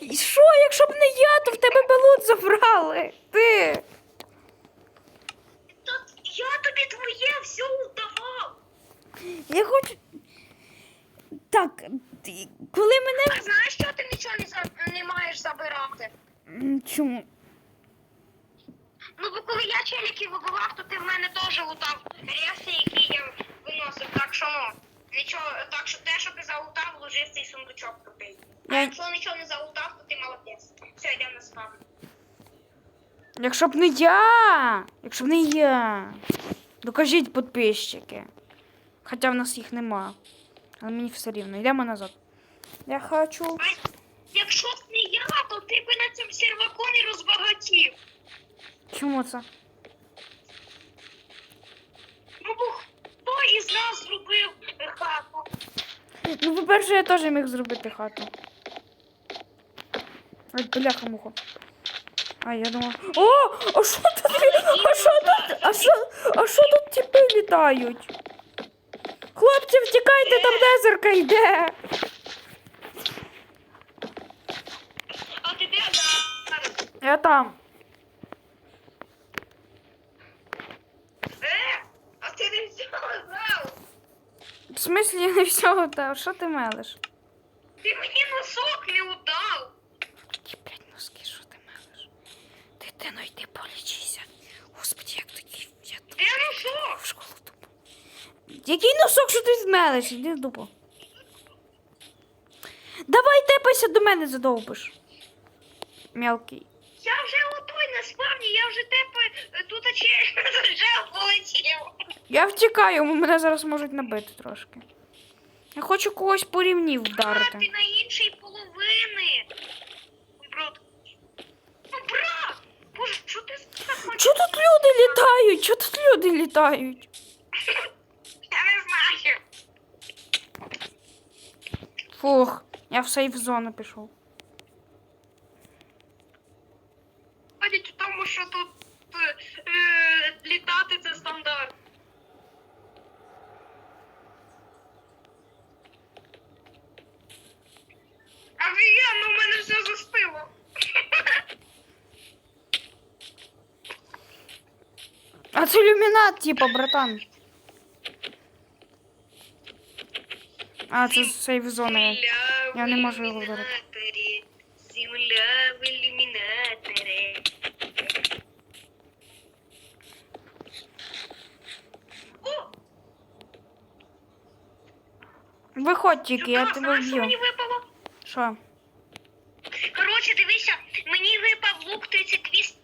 І Що, якщо б не я, то в тебе би лут забрали. Ти. Та я тобі твоє все удавав. Я хочу. Так, ти- коли мене. А знаєш, що ти нічого не, за... не маєш забирати? М, Чому? Ну, бо коли я челіків вибивав, то ти в мене теж лутав реси, які я виносив. Так що ну, нічого, так що те, що ти залутав, вложив цей сундучок крутий. А Я- якщо нічого не залутав, то ти молодець. Все, йдемо на спавн. Якщо б не я. Якщо б не я. Докажіть підписчики. Хоча в нас їх нема. Але мені все рівно. Йдемо назад. Я хочу. А якщо б не я, то ти би на цьому серваку не розбагатів. Чому це? Ну, бо хто із нас зробив? Ну, по-перше, я теж міг зробити хату. Ой, бляха муха. А, я думала. О! А що тут? А що тут? А що? А що тут тіпи літають? Хлопці, втікайте, там дезерка йде. А ти де? Я там. Е, а ти не взяла зал? В смислі не всього та що ти мелиш? Ти мені носок не удав. Які блядь, носки, що ти мелиш? Дитино, йди полічися. Господи, як такий. Я Де носок? в школу тупо. Який носок, що ти змелиш? Іди в дупу. Давай тепайся до мене задовбиш. Мелкий. Я вже отой на спавні, я вже е, тут очі вже полетів. Я втікаю, мене зараз можуть набити трошки. Я хочу когось по рівні А, ти на іншій половини. Ой, брат. Ну, брат! Боже, що ти хочеш? Тут люди літають? Чого тут люди літають? Я не знаю. Фух, я в сейф зону пішов. А це ілюмінат, типа, братан. А, це сейф зона. Земля Я не можу в його вдарити. ілюмінаторі, Земля в ілюмінаторі. О, Виходь тільки, я Люка, тебе знаєш, що вб'ю. мені випало? Що? Коротше, дивися, мені випав лук 38,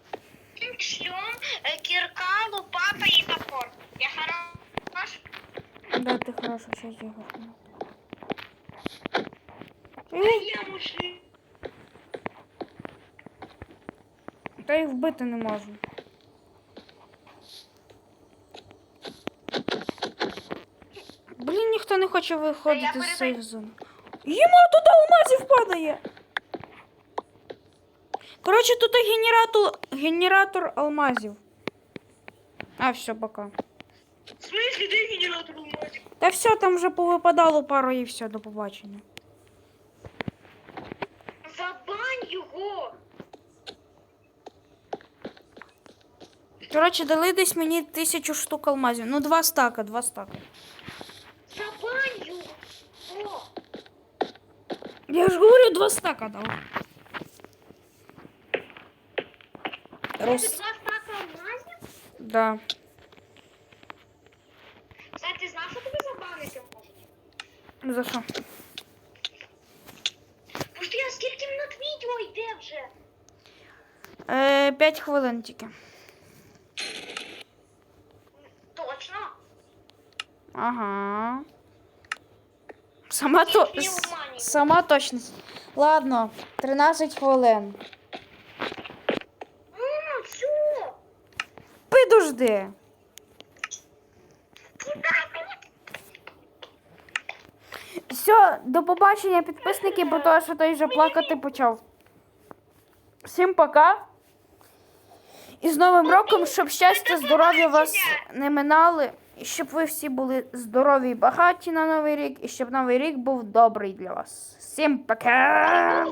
Шльом, е, кірка, лопата і топор. Я хорош? Да, ти хорошо, щас я гахну. Я мужик. Та їх вбити не можу. Блін, ніхто не хоче виходити з сейф зони. Йому тут алмазів падає. Коротше, тут генератор, генератор алмазів. А, все, пока. В смысле, де генератор алмазів? Та все, там вже повипадало пару і все, до побачення. Забань його! Коротше, дали десь мені тисячу штук алмазів. Ну, два стака, два стака. Забань його! Я ж говорю, два стака дав. Це Рос... Да. Кстати, ти знав, що тобі забанити можуть? За що? Пусти, а скільки минут відео йде вже? Е, п'ять хвилин тільки. Точно? Ага. Сама, то... Сама точність. Ладно, 13 хвилин. А, все! Підожди. Все, до побачення, підписники, бо то, що той вже плакати почав. Всім пока. І з Новим роком, щоб щастя, здоров'я вас не минали, і щоб ви всі були здорові і багаті на Новий рік, і щоб Новий рік був добрий для вас. Всім пока!